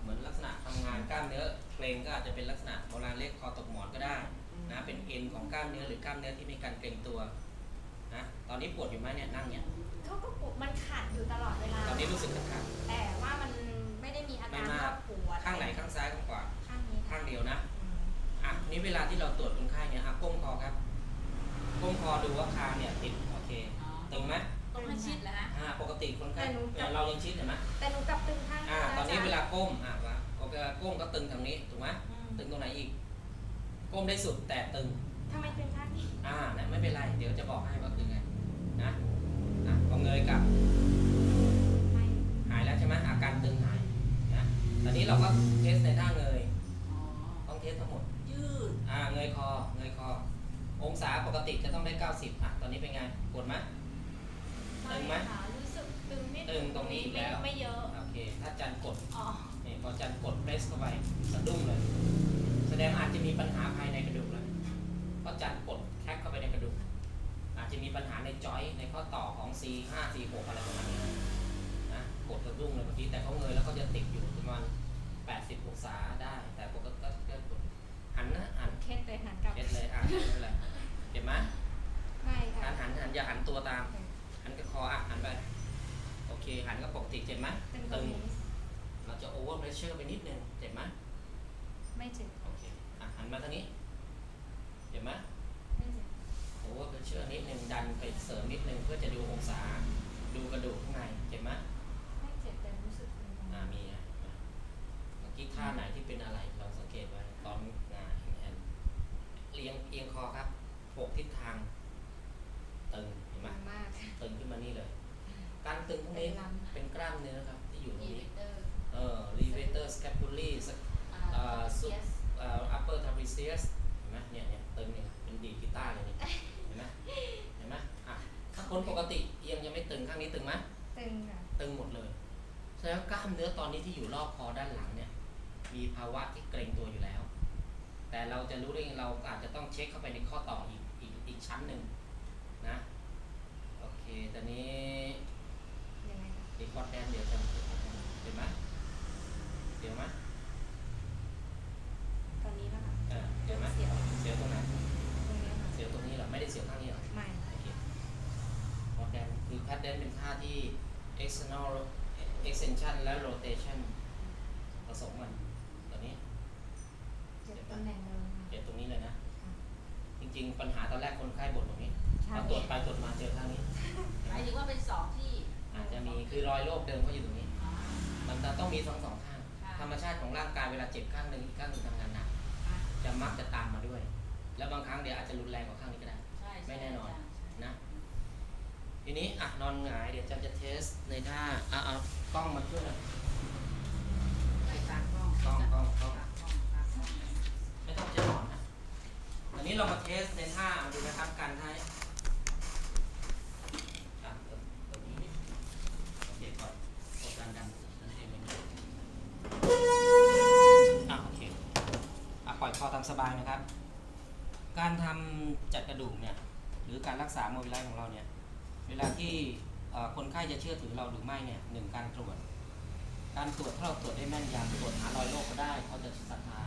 เหมือนลักษณะทำงานกล้ามเนื้อเกรงก็อาจจะเป็นลักษณะโบราณเรียกคอตกหมอนก็ได้นะเป็นเอ็นของกล้ามเนื้อหรือกล้ามเนื้อที่มีการเกร็งตัวนะตอนนี้ปวดอยู่ไหมเนี่ยนั่งเนี่ยเขาก็ปวดมันขัดอยู่ตลอดเวลา ตอนนี้รู้สึกขัดแต่ว่ามันไม่ได้มีอาไม่การมากว่าปวดๆข้างไหนข้างซ้ายข้างขวาข้างนี้ข้างเดียวนะ อืมอะทีนี้เวลาที่เราตรวจคนไข้เนี่ยอะก้มคอครับ ก้มคอดูว่าคางเนี่ยติดโอเค ตึงไหม ตรงให้ชิดแล้วฮะ อ่าปกติคนไข้เอ่อเรายังชิดเห็นไหมแต่หนูกลับตึงข้างอ่าะตอนนี้จ๊ะเวลาก้มอะวะเวลาก้มก็ตึงทางนี้ถูกไหมอืม ตึงตรงไหนอีก ก้มได้สุดแต่ตึง ทำไมตึงข้างนี้อ่านะไม่เป็นไร เดี๋ยวจะบอกให้ว่าคือไงนะอะพอเงยกลับไม่หายแล้วใช่ไหมอาการตึงหายนะตอนนี้เราก็เทสในท่าเงยอ๋อ ต้องเทสทั้งหมด ยืด อ่าเงยคอเงยคอ องศาปกติจะต้องได้ 90อะตอนนี้เป็นไงปวดไหมตึงไหม ค่ะรู้สึกตึงนิด ตึงตรงนี้อีกแล้วไม่เยอะ โอเค ถ้าจันกดอ๋อนี่พอจันกดเพรสเข้าไปสะดุ้งเลย แสดงอาจจะมีปัญหาภายในกระดูกเลยเพราะจันกดแคกเข้าไปในกระดูก อาจจะมีปัญหาในจอยในข้อต่อของ C 5 C 6อะไรประมาณนี้นะกดสะดุ้งเลยเมื่อกี้แต่เขาเงยแล้วเขาจะติดอยู่ประมาณ80 องศาได้ เคหันก็ปกติเจ็บไหมตึงตรงนี้เราจะโอเวอร์เพรสเชอร์ไปนิดนึงเจ็บไหมไม่เจ็บโอเคอะหันมาทางนี้เห็นไหมไม่เจ็บโอ้ก็เชื่อนิดนึงดันไปเสริมนิดนึงเพื่อจะดูองศาดูกระดูกข้างในเจ็บไหมไม่เจ็บแต่รู้สึกตึงอ่ามีอะเมื่อกี้ท่าไหนที่เป็นอะไรลองสังเกตไว้ตอนงานแอนเลียงเอียงคอครับหกทิศทาง ตึง เห็นไหม ตึงมาก ตึงขึ้นมานี่เลย การ ตึงพวกเป็นี้นลำเป็นกล้ามเนื้อครับที่อยู่ตรงอีเวนี้เตอร์เออ levator scapulae อ่าสุเยสเอ่อ upper trapezius เห็นไหมเนี่ยเนี่ยตึงเนี่ยเป็นดีดกีตาร์เลยนี่เห็นไหมเห็นไหมอะถ้าคนปกติเอียงยังไม่ตึงข้างนี้ตึงไหมตึงค่ะตึงหมดเลยแสดงว่ากล้ามเนื้อตอนนี้ที่อยู่รอบคอด้านหลังเนี่ยมีภาวะที่เกร็งตัวอยู่แล้ว แต่เราจะรู้ได้ไงเราอาจจะต้องเช็คเข้าไปในข้อต่ออีกอีกอีกชั้นหนึ่งนะโอเคตอนนี้ ยังไงคะอีกคอร์ดแดนเดี๋ยวจะเห็นไหมเดี๋ยวไหมตอนนี้แล้วค่ะเออเดี๋ยวไหมเสียวเสียวตรงไหนตรงนี้ค่ะเสียวตรงนี้เหรอไม่ได้เสียวข้างนี้เหรอไม่โอเคคอร์ดแดนคือแพทแดนเป็นท่าที่ external extension และ rotation ผสมกันตอนนี้เจ็บตำแหน่งเดิมค่ะเจ็บตรงนี้เลยนะค่ะจริงๆ ปัญหาตอนแรกคนไข้บ่นตรงนี้ใช่พอตรวจไปตรวจมาเจอข้างนี้หมายถึงว่าเป็นสองที่ อาจจะมีคือรอยโรคเดิมเขาอยู่ตรงนี้อ๋อมันจะต้องมีทั้งสองข้างค่ะธรรมชาติของร่างกายเวลาเจ็บข้างหนึ่งอีกข้างหนึ่งทำงานหนักอะจะมักจะตามมาด้วย แล้วบางครั้งเดี๋ยวอาจจะรุนแรงกว่าข้างนี้ก็ได้ใช่ไม่แน่นอนใช่ใช่นะทีนี้อะนอนหงายเดี๋ยวจะจะเทสในท่าอะเอากล้องมาช่วยหน่อยไปตากล้องกล้องกล้องกล้องตากล้องตากล้องไม่ต้องใช้หมอนนะอันนี้เรามาเทสในท่าดูนะครับการให้อะเดี๋ยวเดี๋ยวนี้นิดโอเคก่อนกดดันดันดันเองไม่ได้อะโอเคอะ ปล่อยคอตามสบายนะครับ การทำจัดกระดูกเนี่ยหรือการรักษาโมบิลไลของเราเนี่ยเวลาที่คนไข้จะเชื่อถือเราหรือไม่เนี่ยหนึ่งการตรวจ การตรวจถ้าเราตรวจได้แม่นยำตรวจหารอยโรคก็ได้เขาจะศรัทธา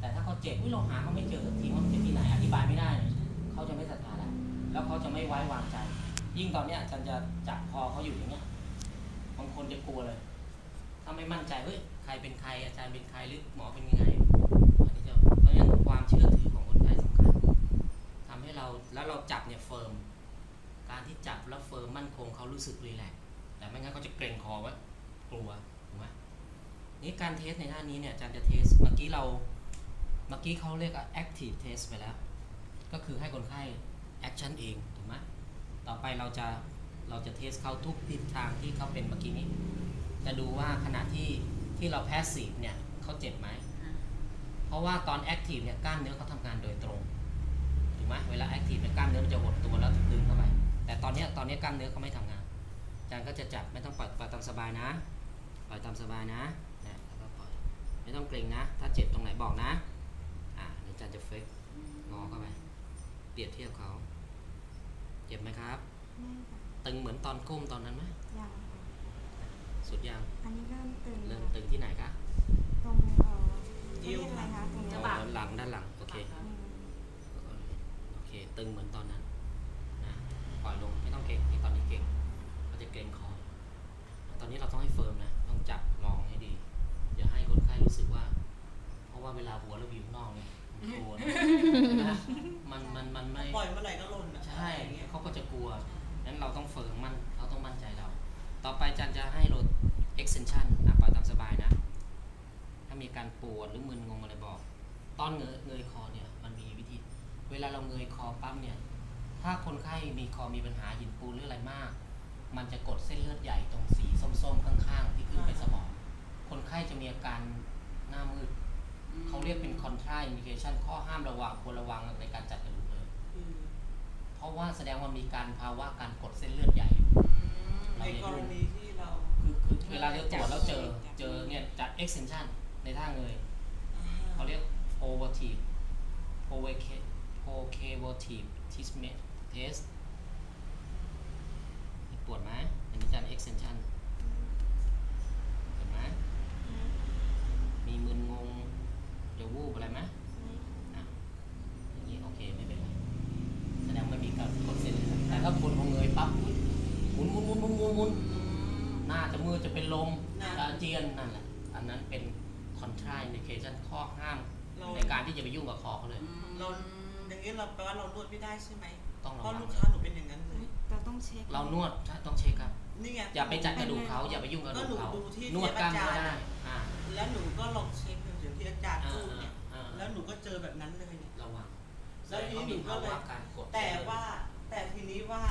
แต่ถ้าเขาเจ็บอุ๊ยเราหาเขาไม่เจอสักทีว่าเป็นที่ไหนอธิบายไม่ได้เขาจะไม่ศรัทธาแล้วแล้วเขาจะไม่ไว้วางใจ ยิ่งตอนเนี้ยอาจารย์จะจับคอเขาอยู่อย่างเงี้ยบางคนจะกลัวเลย ถ้าไม่มั่นใจเฮ้ยใครเป็นใครอาจารย์เป็นใครหรือหมอเป็นยังไง ความเชื่อถือของคนไข้สำคัญทำให้เราแล้วเราจับเนี่ยเฟิร์มการที่จับแล้วเฟิร์มมั่นคงเขารู้สึกรีแลกซ์แต่ไม่งั้นเขาจะเกรงคอไว้กลัวถูกไหมนี่การเทสในท่านี้เนี่ยอาจารย์จะเทสเมื่อกี้เราเมื่อกี้เขาเรียกว่า active test ไปแล้ว ก็คือให้คนไข้แอคชั่นเองถูกไหมต่อไปเราจะเราจะเทสเขาทุกทิศทางที่เขาเป็นเมื่อกี้นี้ จะดูว่าขณะที่ที่เราแพสซีฟเนี่ยเขาเจ็บไหม เพราะว่าตอนแอคทีฟเนี่ยกล้ามเนื้อเขาทำงานโดยตรงถูกไหมเวลาแอคทีฟเนี่ยกล้ามเนื้อมันจะหดตัวแล้วดึงเข้าไป แต่ตอนเนี้ยตอนเนี้ยกล้ามเนื้อเขาไม่ทำงานอาจารย์ก็จะจับไม่ต้องปล่อยปล่อยตามสบายนะ ปล่อยตามสบายนะนะแล้วก็ปล่อยไม่ต้องเกรงนะ ถ้าเจ็บตรงไหนบอกนะอ่าเดี๋ยวอาจารย์จะเฟกงอเข้าไปเปรียบเทียบเขาเจ็บไหมครับไม่ค่ะตึงเหมือนตอนก้มตอนนั้นไหมยังค่ะสุดยังอันนี้เริ่มตึงเริ่มค่ะตึงที่ไหนคะตรงเอ่อเขาเรี ยกอะไรคะตรงจะนี้บักอ๋อหลังด้านหลัง โอเคอืมโอเค ตึงเหมือนตอนนั้นนะปล่อยลงไม่ต้องเก่งที่ตอนนี้เก่งก็จะเกรงคอ ตอนนี้เราต้องให้เฟิร์มนะ ต้องจับรองให้ดี อย่าให้คนไข้รู้สึกว่า เพราะว่าเวลาหัวเราอยู่ข้างนอกเนี่ยมันกลัวนะนะ มันมันมันไม่ ปล่อยเมื่อไหร่ก็หล่นอะใช่ อะไรอย่างเงี้ยเขาก็จะกลัว นั้นเราต้องเฟิร์มมันเขาต้องมั่นใจเรา ต่อไปอาจันจะให้โหลด extension อะปล่อยตามสบายนะถ้า มีการปวดหรือมึนงงอะไรบอก ตอนเงยเงยคอเนี่ยมันมีวิธี เวลาเราเงยคอปั๊บเนี่ย ถ้าคนไข้มีคอมีปัญหาหินปูนหรืออะไรมาก มันจะกดเส้นเลือดใหญ่ตรงสีส้มๆข้างๆ ที่ขึ้นไปสมอง คนไข้จะมีอาการหน้ามืดเขาเรียกเป็น contra indication ข้อห้ามระวังควรระวังในการจัดกระดูกเลยอืมเพราะว่าแสดงว่ามีการภาวะการกดเส้นเลือดใหญ่อยู่ในกรณีที่เราคือคือเวลาเราตรวจแล้วเจอเจอเนี่ยจัด extension ในท่าเงยเขาเรียก overtive provocative test ปวดไหมอันนี้การ extension เห็นไหมมีมึนงงจะวูบอะไรไหมอะอย่างนี้โอเคไม่เป็นไรแสดงว่าไม่มีการกดเส้นเลือดแต่ถ้าคนพอเงยปั๊บอุ๊ยหมุนหมุนหมุนหมุนหมุนหมุนหน้าจะมือจะเป็นลมน่ะจะอาเจียนนั่นแหละอันนั้นเป็น contra indication ข้อห้าม เราในการที่จะไปยุ่งกับคอเขาเลย เรา อย่างนี้เราแปลว่าเรานวดไม่ได้ใช่ไหมต้องระเพราะวัลูงกค้าหนูเป็นอย่างนั้นเลยเราต้องเช็ค เรานวดต้องเช็คครับ นี่ไง อย่าไปจัดกระดูกเขาอย่าไปยุ่งกับกระดูกเขาก็หนูดูที่นวดกล้ามเทปเนื้ออาจารย์ได้อ่าแล้วหนูก็ลองเช็คดูอย่างที่อาจารย์อ่าพูดเนี่ย อ่าแล้วหนูก็เจอแบบนั้นเลยเนี่ย ระวังแล้วทีนี้เขาหนูมีก็ภาเลยวะการกดแต่ว่าแต่ทีนี้ว่า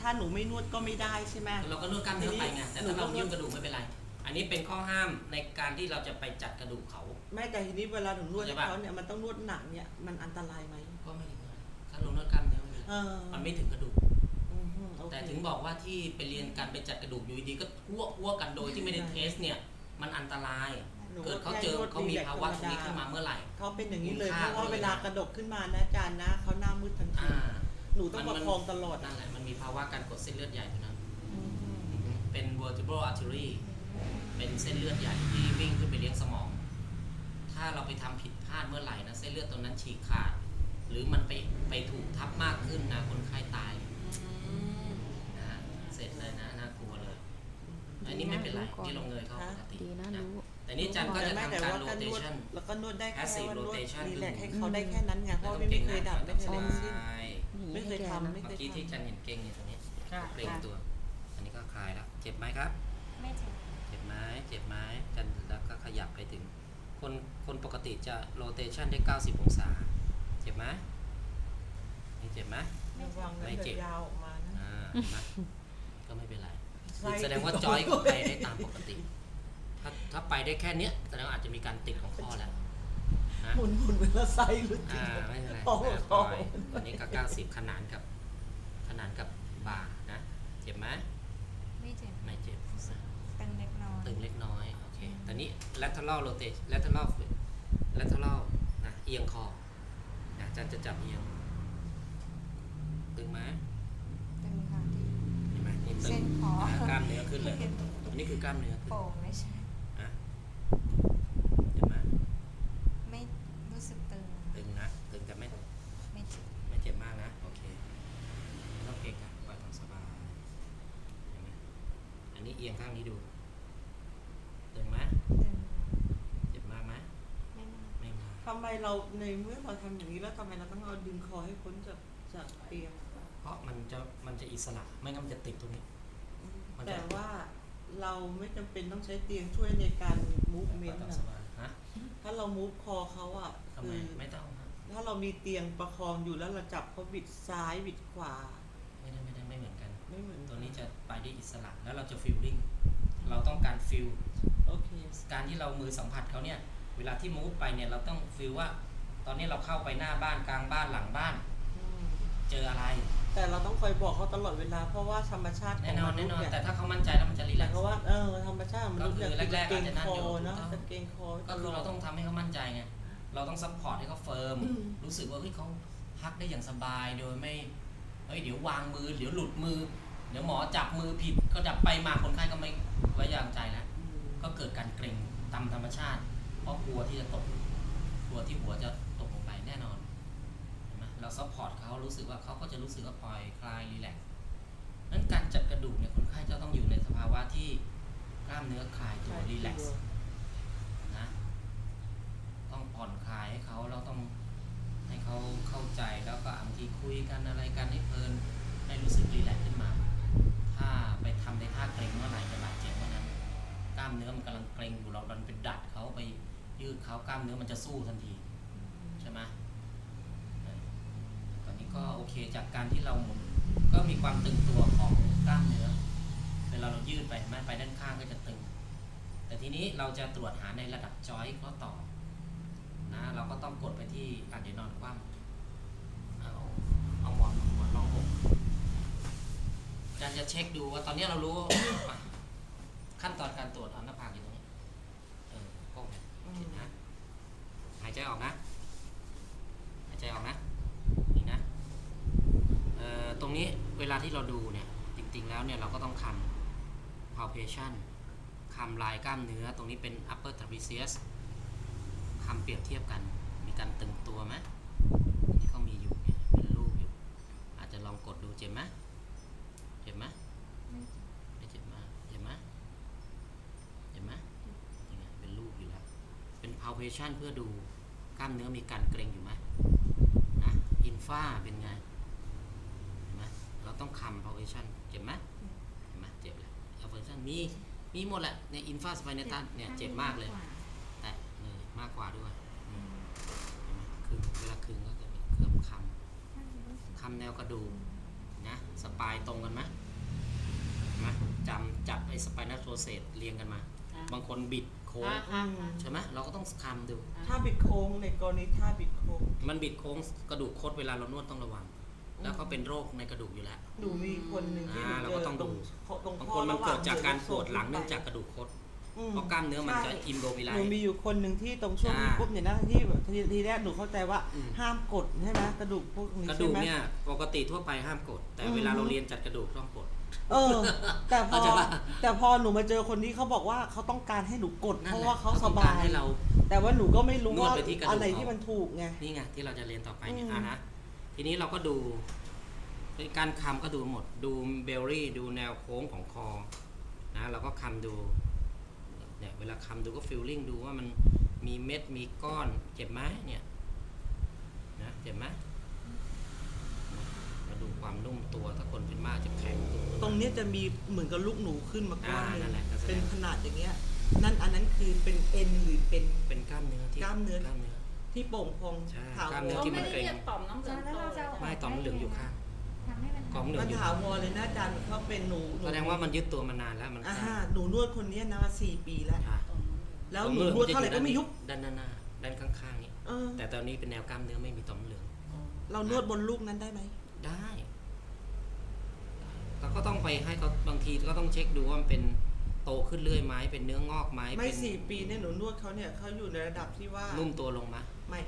ถ้าหนูไม่นวดก็ไม่ได้ใช่ไหม เราก็นวดกล้ามเนื้อไปไงแต่หนูถ้าก็เรานวดยุ่งกระดูกไม่เป็นไร อันนี้เป็นข้อห้ามในการที่เราจะไปจัดกระดูกเขา ไม่แต่ทีนี้เวลาหนูนวดให้เข้าใจปะเขาเนี่ยมันต้องนวดหนักเนี่ยมันอันตรายไหมก็ไม่ถึงอะไรถ้าเรานวดกล้ามเนื้อไม่เป็นไรเออมันไม่ถึงกระดูก อืมโอเคแต่ถึงบอกว่าที่ไปเรียนการไปจัดกระดูกอยู่ดีๆก็อ้วกอ้วกกันโดยที่ไม่ได้เทสเนี่ย มันอันตราย หนูเกิดเขาเจอเขามีภาวะตรงนี้ขึ้นมาเมื่อไหร่ เขาเป็นอย่างนี้เลยคุณเพค่าราะว่าเขาเลยเวลากระดกขึ้นมานะอาจารย์นะเขาหน้ามืดทันทีอ่าหนูต้องประคองตลอดนั่นแหละมันมีภาวะการกดเส้นเลือดใหญ่ตรงนั้นอืม เป็น vertebral artery เป็นเส้นเลือดใหญ่ที่วิ่งขึ้นไปเลี้ยงสมอง ถ้าเราไปทำผิดพลาดเมื่อไหร่นะเส้นเลือดตรงนั้นฉีกขาด หรือมันไปไปถูกทับมากขึ้นนะคนไข้ตายนะฮะเสร็จเลยนะน่ากลัวเลย อันนี้ไม่เป็นไรที่ลงเงยเข้าปกติดีนะนะรู้แต่นี่จันก็จะไม่ทำแต่การว่าก็นวด rotation แล้วก็นวดได้แค่ passive ว่านวด rotation รีแลกซ์คือให้เขาได้แค่นั้นไงเพราะว่าไม่เคยดัดไม่เคยอะไรทั้งสิ้นไม่เคยทำไม่เมื่อกี้ที่จันเห็นเก่งเนี่ยตรงนี้ค่ะเกรงตัว อันนี้ก็คลายแล้วเจ็บไหมครับ ไม่เจ็บ เจ็บไหมเจ็บไหมจันแล้วก็ขยับไปถึง คนคนปกติจะ rotation ได้ 90 องศา เจ็บไหมไม่เจ็บไหมระวังนะไม่เจ็บดี๋ยวยาวออกมานะอ่าเห็นไหมก็ไม่เป็นไรไส้แสดงว่าจอยก็ไปได้ตามปกติ ถ้าถ้าไปได้แค่เนี้ยแสดงว่าอาจจะมีการติดของข้อแล้วนะหมุนหมุนเวลาไส้หลุดอ่าไม่เป็นไรโอ้นะโหปล่อยอันนี้ก็90 ขนานกับ ขนานกับบ่านะ เจ็บไหมไม่เจ็บ ไม่เจ็บนะ ตึงเล็กน้อย ตึงเล็กน้อย โอเค ตอ นนี้ lateral rotation lateral lateral นะเอียงคอนะอาจารย์จะจับเอียงตึงไหมตึงค่ะที่เห็นไหมนี่ตึเส้งนคออ่ากล้ามเนื้อขึ้นเลยอันนี้คือกล้ามเนื้อขึ้นโป่งไม่ใช่ นะเห็นไหม ไม่รู้สึกตึง ตึงนะ ตึงแต่ไม่ ไม่เจ็บ ไม่เจ็บมากนะ โอเคไม่ต้องเก่งครับปล่อยตามสบายเห็นไหมอันนี้เอียงข้างนี้ดู ตึงไหม ตึง เจ็บมากไหม ไม่มาก ไม่มาก ทำไม เราในเมื่อเราทำอย่างนี้แล้วทำไมเราต้องเอาดึงคอให้พ้นจากจากเตียงเพราะมันจะมันจะอิสระไม่งั้นมันจะติดตรงนี้ มันจะแต่ว่าเราไม่จำเป็นต้องใช้เตียงช่วยในการมูฟเมปล่อนยต์ตามนะสบายฮะถ้าเรามูฟคอเขาอะทำคืไมอไม่ต้องครับถ้าเรามีเตียงประคองอยู่แล้วเราจับเขาบิดซ้ายบิดขวาไม่ได้ไม่ได้ไม่เหมือนกัน ไม่เหมือนตัวนี้จะไปได้อิสระแล้วเราจะฟิลลิ่งเราต้องการฟิลโอเค การที่เรามือสัมผัสเขาเนี่ย เวลาที่มูฟไปเนี่ยเราต้องฟิลว่า ตอนนี้เราเข้าไปหน้าบ้านกลางบ้านหลังบ้านอืมเจออะไร แต่เราต้องคอยบอกเขาตลอดเวลาเพราะว่าธรรมชาติขแน่องนอมนนุแน่ษย์นอนเนี่ยแต่ถ้าเขามั่นใจแล้วมันจะรีแลแต่กซ์เขาว่าเออธรรมชาติของมนุษย์เนี่ยก็คือจะแรกๆเกรงอาจจะนั่คนอยู่อเนาะถูกต้องจะเกรงคอ ก็คือเราต้องทำให้เขามั่นใจไง เราต้องซัพพอร์ตให้เขาเฟิร์ม อืม รู้สึกว่าเฮ้ยเขาพักได้อย่างสบายโดยไม่ เฮ้ยเดี๋ยววางมือเดี๋ยวหลุดมือ เดี๋ยวหมอจับมือผิดก็จับไปมาคนไข้ก็ไม่ไว้วางใจแล้ว อืมก็เกิดการเกร็งตามธรรมชาติเพ ราะกลัวที่จะตกกลัวที่หัวจะตกลงไปแน่นอนเห็นไหมเราซัพพอร์ตเขารู้สึกว่าเขาก็จะรู้สึกว่าปล่อยคลายรีแลกซ์นั้นการจัดกระดูกเนี่ยคนไข้จะต้องอยู่ในสภาวะที่กล้ามเนื้อคลายตัวใช่รีแลกซ์นะต้องผ่อนคลายให้เขาเราต้องให้เขาเข้าใจแล้วก็บางทีคุยกันอะไรกันให้เพลินให้รู้สึกรีแลกซ์ขึ้นมา ถ้าไปทำในท่าเกรงเมื่อไหร่จะบาดเจ็บเมื่อนั้น กล้ามเนื้อมันกำลังเกรงอยู่เราดันไปดัดเขาไป ยืดเขากล้ามเนื้อมันจะสู้ทันทีใช่ไหมตอนนี้ก็โอเคจากการที่เราหมุนก็มีความตึงตัวของกล้ามเนื้อเวลาเรายืดไปเห็นไปด้านข้างก็จะตึง แต่ทีนี้เราจะตรวจหาในระดับจอยข้อต่อนะเราก็ต้องกดไปที่อะเดี๋ยวนอนคว่ำเอาเอาหมอนหมอนรองอกอาจารย์จะเช็คดูว่าตอนนี้เรารู้ขั้นตอนการตรวจเอาน้าผากอยู่ตรงนี้เออโป้ง เห็นนะหายใจออกนะหายใจออกนะนี่นะเอ่อตรงนี้เวลาที่เราดูเนี่ยจริงๆแล้วเนี่ยเราก็ต้องคำ palpation คำลายกล้ามเนื้อตรงนี้เป็น upper trapezius คำเปรียบเทียบกัน มีการตึงตัวไหมที่เขามีอยู่เนี่ยเป็นรูปอยู่ อาจจะลองกดดูเจ็บไหมเจ็บไหมไม่เจ็บมากเจ็บไหมเจ็บไหมนี่ไงเป็นรูปอยู่แล้ว เป็น palpation เพื่อดูกล้ามเนื้อมีการเกร็งอยู่ไหมนะ infa เป็นไงเห็นไหมเราต้องคำ palpation เจ็บไหมเห็นไหมเจ็บแหละ palpation มีมีหมดแหละใน infa spinatus เนี่ยเจ็บมากเลย แต่เลยมากกว่าด้วยอืมเห็นไหมคึงเวลาคึงก็จะเป็นเคลือบคำคำแนวกระดูกนะสปายตรงกันไหมเห็นไหมจำจับไอ้สปายนัสโ o เซตเรียงกันมาอะบางคนบิด โค้งอะอะอะใช่ไหมเราก็ต้องคำดู ถ้าบิดโค้งในกรณีท่าบิดโค้ง มันบิดโค้งกระดูกคดเวลาเรานวดต้องระวังแล้วก็เป็นโรคในกระดูกอยู่แล้ว หนูมีคนหนึ่งที่อ่าหนูเราเจก็อต้องตรงดู ตรงบางข้คอนมันระหว่างเกิดจากการปวดหลังขึ้เนื่องจากกระดูกคดอืมเพราะกล้ามเนื้อมันจะใช่อิมโบวิไล หนูมีอยู่คนหนึ่งที่ตรงช่วงอ่านี้ปุ๊บเนี่ยนะที่แบบทีทีแรกหนูเข้าใจว่าอืม ห้ามกดใช่ไหมกระดูกพวกนี้กระใช่ดูกไหม เนี่ยปกติทั่วไปห้ามกด แต่อืม เวลาเราเรียนจัดกระดูกต้องกด เออ แต่พอเข้าใจปะ แต่พอหนูมาเจอคนที่เขาบอกว่าเขาต้องการให้หนูกด นั่นเพราะแหละว่าเขาสต้องบาการยให้เรา แต่ว่าหนูก็ไม่รู้นวดว่าไปที่กระดูก อะไรเขาที่มันถูกไง นี่ไงที่เราจะเรียนต่อไปเนี่ยอืม อะนะทีนี้เราก็ดูเป็นการคำก็ดูหมด ดูเบลลี่ดูแนวโค้งของคอนะเราก็คำดูเนี่ยเวลาคำดูก็ฟิลลิ่งดูว่ามันมีเม็ดมีก้อนเจ็บไหมเนี่ยนะเจ็บไหมมาดู ความนุ่มตัว ถ้าคนเป็นมากจะแข็งตัว ตรงเนี้ยจะมีเหมือนกับลูกหนูขึ้นมาก้อนหนึงอ่านั่นแหละก็แสดงเป็นขนาดอย่างเงี้ย นั่นอันนั้นคือเป็นเอ็นหรือเป็น เป็นกล้ามเนื้อที่กล้ามเนื้อ กล้ามเนื้อ ที่โป่งพองใช่ถาวกล้ามเนื้อรที่เขาไม่ได้เรียกต่อมน้ำเหลืองแล้วโตเราจะเอาไม่ต่อมเหลืองอยู่ข้างทำให้มันต่อมเหลืองมันอยู่ถาวรเลยนะอาจารย์เขาเป็นหนูหนูแสดงว่ามันยึดตัวมานานแล้วมันอ่าสร้างหนูนวดคนเนี้ยนะมาสี่ปีแล้วใช่ต่อมน้ำเหลืองแล้วหนูนวดเท่าไหร่ก็ไม่ยุบด้านหน้าด้านข้างๆนี้เออแต่ตอนนี้เป็นแนวกล้ามเนื้อไม่มีต่อมเหลือง เรานวดบนลูกนั้นได้ไหมได้ เราก็ต้องไปให้เขาบางทีก็ต้องเช็คดูว่ามันเป็นโตขึ้นเรื่อยไหมเป็นเนื้องอกไหมไม่เป็นสี่ปีเนี่ยหนูนวดเขาเนี่ยเขาอยู่ในระดับที่ว่านุ่มตัวลงไหมไม่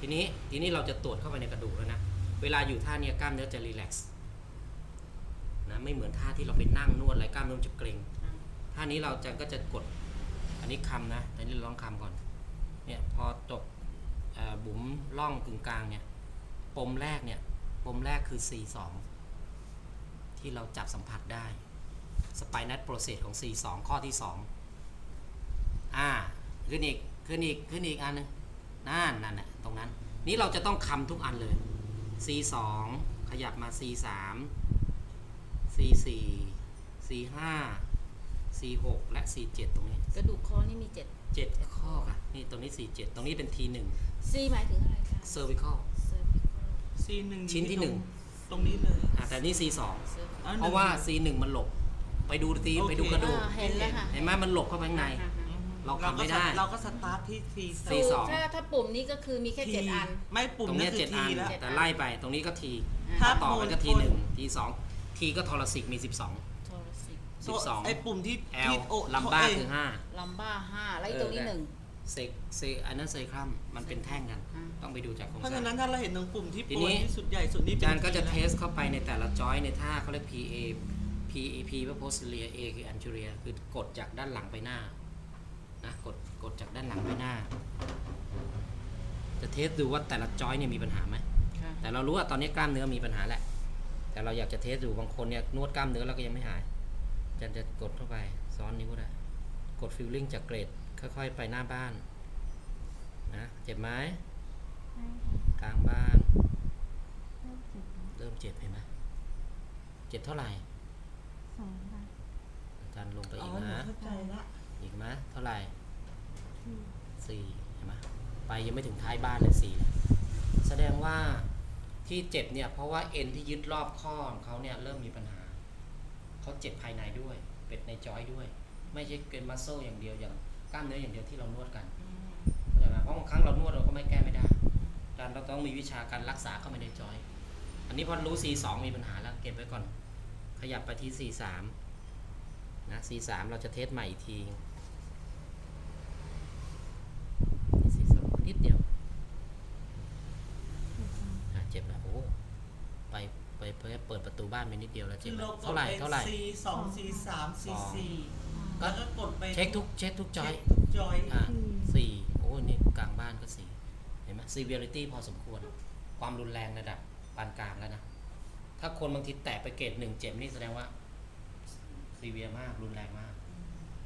ทีนี้ทีนี้เราจะตรวจเข้าไปในกระดูกแล้วนะเวลาอยู่ท่าเนี้ยกล้ามเนื้อจะรีแลกซ์นะไม่เหมือนท่าที่เราไปนั่งนวดอะไรกล้ามเนื้อมันจะเกร็งอะท่านี้เราจะก็จะกด อันนี้คำนะอันนี้เราลองคำก่อนเนี่ยพอจบเอ่อบุ๋มล่องกึ่งกลางเนี่ยปมแรกเนี่ยปมแรกคือ C2 ที่เราจับสัมผัสได้สไปนัสโปรเซสของ C2 ข้อที่ 2 อ่า ขึ้นอีก ขึ้นอีก ขึ้นอีกอันหนึงนั่นนั่นแหละตรงนั้น นี้เราจะต้องคำทุกอันเลย C2 ขยับมา C3 C4 C5 C6 และ C7 ตรงนี้ กระดูกคอนี่มีเจ็ด7ข้อค่ะ นี่ตรงนี้ 4 7 ตรงนี้เป็น T1 ซีหมายถึงอะไรคะ cervical cervical C หนึ่งชิ้นที่หนึ่ง ตรงนี้เลย อะแต่นี่ C 2อ๋อเพราะว่า C 1 มันหลบ ไปดูตีโอเค ไปดูกระดูก อ่าเห็นแล้วค่ะเห็นไหมมันหลบเข้าไปข้างในอ่าฮะเราทำไม่ได้ เราก็สตาร์ทที่ C สี่คือสอง ถ้าถ้าปุ่มนี้ก็คือมีแค่เจ็ดอัน ไม่ปุ่มตรงเนี้นั่ยนคืเจ็อด T อันแล้วเจ็ดแต่ไล่ไป ตรงนี้ก็ T ถ้า ต่อไปก็โทน T 1 T 2 T ก็ทรสิกมี 12 โทรสิกตัว12 ไอ้ปุ่มที่ L ที่โอลัมบ้าเยคือลัมบ้าห้าแล้วอีกตรงนี้หนึ่ง5 เซกเซอันนั้นเซครัมมันเป็นแท่งกันอ่าต้องไปดูจากโครงเพราะสร้าฉะงนั้นถ้าเราเห็นตรงปุ่มที่ทีโปนี้รที่สุดใหญ่สุดนี่อาจารย์ก็จะป็นเทสเข้าไปในแต่ละจอยในท่าเขาเรียก PA PAP ว่า posterior A คือ anterior คือกดจากด้านหลังไปหน้านะกดกดจากด้านหลังไปหน้า จะเทสดูว่าแต่ละจอยเนี่ยมีปัญหาไหม ค่ะแต่เรารู้ว่าตอนนี้กล้ามเนื้อมีปัญหาแหละ แต่เราอยากจะเทสดูบางคนเนี่ยนวดกล้ามเนื้อแล้วก็ยังไม่หายอาจารย์จะกดเข้าไปซ้อนนิ้วก็ได้ กดฟิลลิ่งจากเกรด ค่อยๆไปหน้าบ้านนะเจ็บไหมกลางบ้าน เริ่มเจ็บเห็นไหมเจ็บเท่าไหร่อาจารย์ลงไปอ๋ออีกหนูนะเข้าใจละอีกไหมเท่าไหร่สี่เห็นไหมไปยังไม่ถึงท้ายบ้านเลยสี่แล้วแสดงว่าที่เจ็บเนี่ยเพราะว่าเอ็นที่ยึดรอบข้อของเขาเนี่ยเริ่มมีปัญหาเขาเจ็บภายในด้วย เป็นในจอยด้วย ไม่ใช่เป็นมัสเซลอย่างเดียวอย่าง กล้ามเนื้ออย่างเดียวที่เรานวดกันเข้าใจไหมเพราะบางครั้งเรานวดเราก็ไม่แก้ไม่ได้ดังนั้นเราต้องมีวิชาการรักษาเข้าไปในจอย อันนี้พอรู้ C2 มีปัญหาแล้วเก็บไว้ก่อน ขยับไปที่ C3 นะ C3 เราจะเทสใหม่อีกที C2 นิดเดียวอะเจ็บแล้วโอ้ไปไปไปเปิดประตูบ้านไปนิดเดียวแล้วเจ็คืบอแล้เราวกเท่าดไหร่ไปเท่าไหร่ C สอง C สาม C สี่ ก็แล้วก็กดไปเช็คทุกเช็คทุกจอยเช็คทุกจอยอะสี่โอ้นี่กลางบ้านก็สี่เห็นไหม severity พอสมควร ความรุนแรงระดับปานกลางแล้วนะ ถ้าคนบางทีแตะไปเกรดหนึ่งเจ็บนี่แสดงว่า severe มากรุนแรงมาก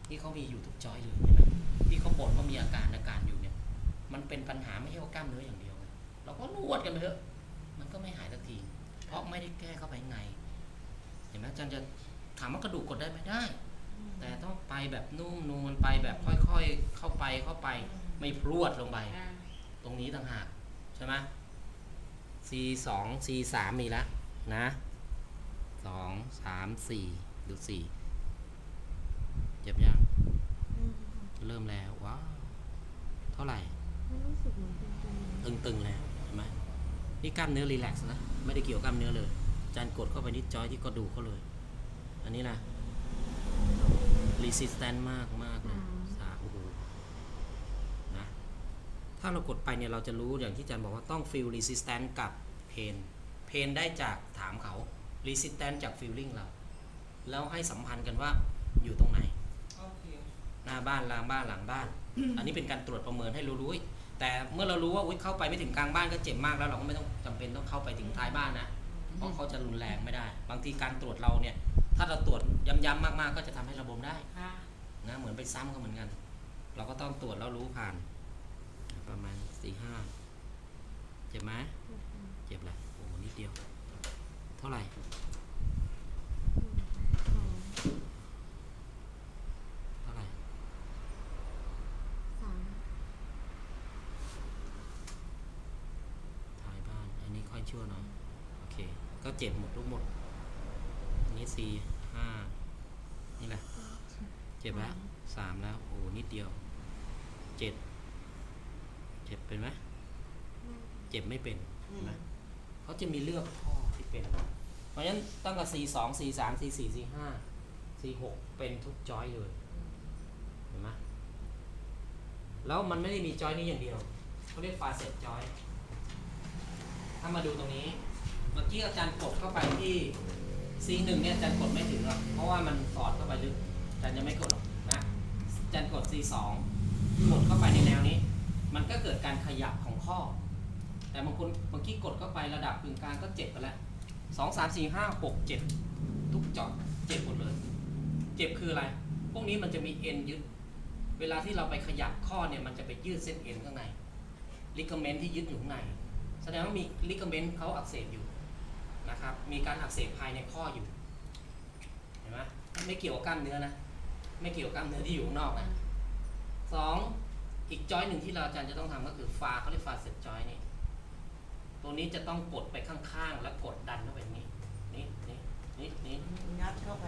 ที่เขามีอยู่ทุกจอยเลยเห็นไหมที่เขาบ่นเขามีอาการอาการอยู่เนี่ย มันเป็นปัญหาไม่ใช่ว่ากล้ามเนื้ออย่างเดียวไงเราก็นวดกันไปเถอะ มันก็ไม่หายสักที เพราะไม่ได้แก้เข้าไปข้างในเห็นไหมอาจารย์จะถามว่ากระดูกกดได้ไหมได้ แต่ต้องไปแบบนุ่มนวลไปแบบค่อยๆ เข้าไปเข้าไป ไม่พรวดลงไปอ่าตรงนี้ต่างหากใช่ไหม C สอง C สามมีแล้วนะสองสามสี่ดูสี่เจ็บยังเริ่มแล้วว้าวเท่าไหร่ตึงๆแล้วเห็นไหมนี่กล้ามเนื้อรีแลกซ์นะ ไม่ได้เกี่ยวกับกล้ามเนื้อเลยอาจารย์กดเข้าไปที่จอยที่กระดูกเขาเลย อันนี้นะ รีสิสแตนมากมากเลยสาโอ้โหนะถ้าเรากดไปเนี่ยเราจะรู้อย่างที่อาจารย์บอกว่าต้อง feel resistance กับ pain pain ได้จากถามเขา resistance จาก feeling เรา แล้วให้สัมพันธ์กันว่าอยู่ตรงไหนโอเคหน้าบ้านลางบ้านหลังบ้าน อันนี้เป็นการตรวจประเมินให้รู้รู้แต่เมื่อเรารู้ว่าอุ๊ยเข้าไปไม่ถึงกลางบ้านก็เจ็บมากแล้วเราก็ไม่ต้องจำเป็นต้องเข้าไปถึงท้ายบ้านนะเพราะเขาจะรุนแรงไม่ได้ บางทีการตรวจเราเนี่ย ถ้าเราตรวจย้ำๆมากๆ ก็จะทำให้ระบมได้ค่ะนะเหมือนไปซ้ำเขาเหมือนกัน เราก็ต้องตรวจแล้วรู้ผ่าน ประมาณสี่ห้าเจ็บไหมเจ็บแหละโอ้โหนิดเดียว เท่าไหร่ เท่าไหร่ ท้ายบ้าน อันนี้ค่อยชั่วหน่อย โอเค ก็เจ็บหมดทุกหมด อันนี้ สี่ห้านี่แหละเจ็บแล้วสามแล้ว โอ้นิดเดียวเจ็ดเจ็บเป็นไหมเจ็บไม่เป็นเห็นไหมเขาจะมีเลือกข้อที่เป็น เพราะฉะนั้นตั้งแต่ C สอง C สาม C สี่ C ห้า C หกเป็นทุกจอยเลยเห็นไหมแล้วมันไม่ได้มีจอยนี้อย่างเดียวเขาเรียกฟาเซตจอย ถ้ามาดูตรงนี้ เมื่อกี้อาจารย์กดเข้าไปที่ C หนึ่งเนี่ยจารย์กดไม่ถึงหรอก เพราะว่ามันสอดเข้าไปลึกจารย์จะไม่กดหรอกนะจารย์กด C สองกดเข้าไปในแนวนี้ มันก็เกิดการขยับของข้อ แต่บางคนเมื่อกี้กดเข้าไประดับกึ่งกลางก็เจ็บไปแล้วสองสามสี่ห้าหกเจ็ดทุกจอดเจ็บหมดเลย เจ็บคืออะไร พวกนี้มันจะมีเอ็นยึด เวลาที่เราไปขยับข้อเนี่ยมันจะไปยืดเส้นเอ็นข้างในลิกเมนที่ยึดอยู่ข้างใน แสดงว่ามีลิกเมนเขาอักเสบอยู่ นะครับมีการอักเสบภายในข้ออยู่เห็นไหมไม่เกี่ยวกับกล้ามเนื้อนะไม่เกี่ยวกับกล้ามเนื้อที่อยู่ข้างนอกนะสองอีกจอยหนึ่งที่เราอาจารย์จะต้องทำก็คือฟาเขาเรียกฟาเซ็ตจอยนี่ตัวนี้จะต้องกดไปข้างๆ แล้วกดดันเข้าไปนี่นี่นี่นี่นี่งัดเข้าไป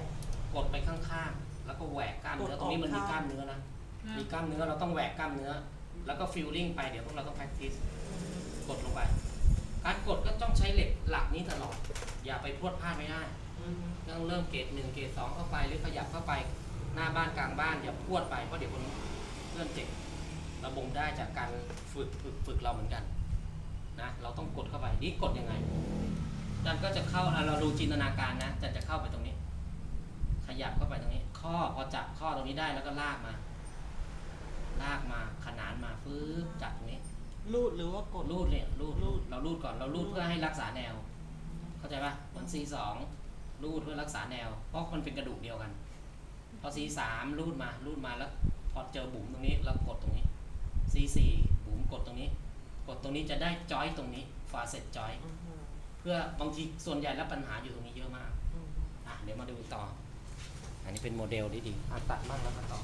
กดไปข้างๆ แล้วก็แหวกกล้ามเนื้อกดออกตรงนี้มันมีข้างกล้ามเนื้อนะมีกล้ามเนื้อเราต้องแหวกกล้ามเนื้อ แล้วก็ฟิลลิ่งไปเดี๋ยวพวกเราต้อง practice กดลงไป การกดก็ต้องใช้เหล็กหลักนี้ตลอด อย่าไปพรวดพลาดไม่ได้อืมต้องเริ่มเกรดหนึ่งเกรดสองเข้าไปหรือขยับเข้าไปหน้าบ้านกลางบ้านอย่าพรวดไปเพราะเดี๋ยวคนเพื่อนเจ็บระบมได้จากการฝึกฝึกฝึกเราเหมือนกันนะเราต้องกดเข้าไปนี่กดยังไงอาจารย์ก็จะเข้าอะเราดูจินตนาการนะอาจารย์จะเข้าไปตรงนี้ ขยับเข้าไปตรงนี้ ข้อพอจับข้อตรงนี้ได้แล้วก็ลากมา ลากมาขนานมาฟื้บจับตรงนี้ รูดหรือว่ากด รูดเนี่ยรูดรูด เรารูดก่อนเรารูดเพื่อให้รักษาแนว เข้าใจปะเหมือน C สองรูดเพื่อรักษาแนว เพราะมันเป็นกระดูกเดียวกัน พอ C สามรูดมารูดมาแล้ว พอเจอบุ๋มตรงนี้เรากดตรงนี้ C สี่บุ๋มกดตรงนี้ กดตรงนี้จะได้จอยตรงนี้ฟาเซตจอยอือฮึเพื่อบางทีส่วนใหญ่แล้วปัญหาอยู่ตรงนี้เยอะมากอืมอะเดี๋ยวมาดูต่อ อันนี้เป็นโมเดลดีๆอะตัดบ้างแล้วมาต่อ